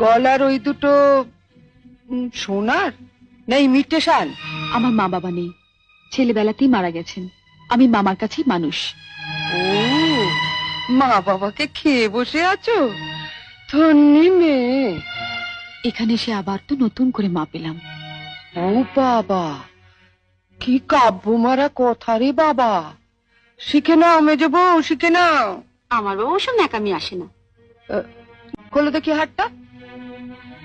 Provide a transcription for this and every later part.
গলার ওই দুটো সোনার? না ইমিটেশন আমার মা বাবা নেই। ছেলেবেলাতেই মারা গেছেন। আমি মামার কাছেই মানুষ। ও মা বাবাকে খেয়ে বসে আছো? ধন্যি মেয়ে। এখানে এসে আবার তো নতুন করে মা পেলাম। ও বাবা কি কাব্য মারা কথা রে বাবা। শিখে নাও মেজে বউ শিখে নাও। আমার বাবা ওসব ন্যাকামি আসে না। খোলো দেখি হাটটা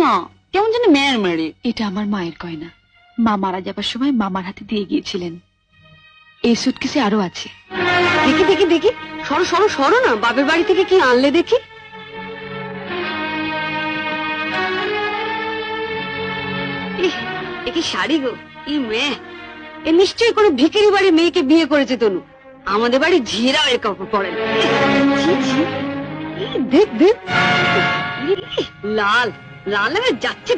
না, কেমন মেয়ের এটা আমার মায়ের মা মারা যাবার সময় মামার হাতে দিয়ে গিয়েছিলেন। এই সুটকেসে আরও আছে। দেখি দেখি দেখি। সরো সরো সরো না। বাপের বাড়ি থেকে কি আনলে দেখি? এ কি শাড়ি গো? ই মেয়ে। এ নিশ্চয়ই কোনো ভিখারি বাড়ির মেয়েকে বিয়ে করেছে তনু। আমাদের বাড়ি ঝিরা এর কাপড় পরে। দেখ দেখ। লাল। লাল হয়ে যাচ্ছে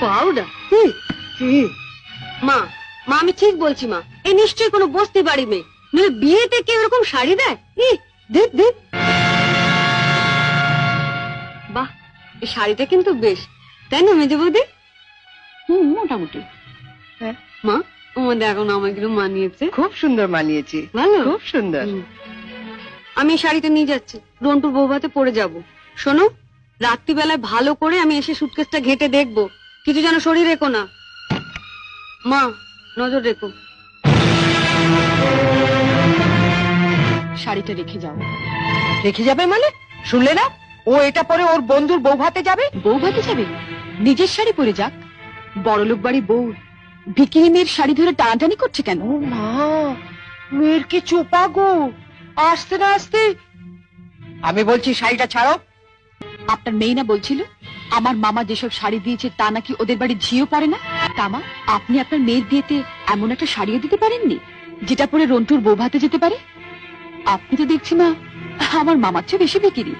পাউডার। মা মা আমি ঠিক বলছি মা। এ নিশ্চয়ই কোনো বস্তি বাড়ি মেয়ে নইলে বিয়েতে কেউ এরকম শাড়ি দেয়? দেখ দেখ বাহ এই শাড়িটা কিন্তু বেশ। তাই না মেজে বৌদি? হুম মোটামুটি। হ্যাঁ। মা আমাদের এখন আমাগুলো মানিয়েছে। খুব সুন্দর মানিয়েছে। ভালো? খুব সুন্দর। আমি এই শাড়িটা নিয়ে যাচ্ছি। রন্টুর বৌভাতে পরে যাব। শোনো রাত্রিবেলায় ভালো করে আমি এসে সুটকেসটা ঘেটে দেখব। কিছু যেন শরীর রেখো না। মা নজর রেখো। শাড়িটা রেখে যাও। রেখে যাবে মানে? শুনলে না? ও এটা পরে ওর বন্ধুর বউ ভাতে যাবে? বউ ভাতে যাবে? নিজের শাড়ি পরে যাক। বড়লোক বাড়ি বউ। ভিকিরি মেয়ের শাড়ি ধরে টানাটানি করছে কেন? ও মা মেয়ের কি চোপা গো? আসতে না আসতে। আমি বলছি শাড়িটা ছাড়ো। আপনার মেয়ে না বলছিল? আমার মামা যেসব শাড়ি দিয়েছে তা নাকি ওদের বাড়ি ঝিও পড়ে না? তামা, আপনি আপনার মেয়ের বিয়েতে এমন একটা শাড়িও দিতে পারেননি, যেটা পরে রন্টুর বউ ভাতে যেতে পারে? আপনি তো দেখছি মা, আমার মামার চেয়ে বেশি বিক্রি।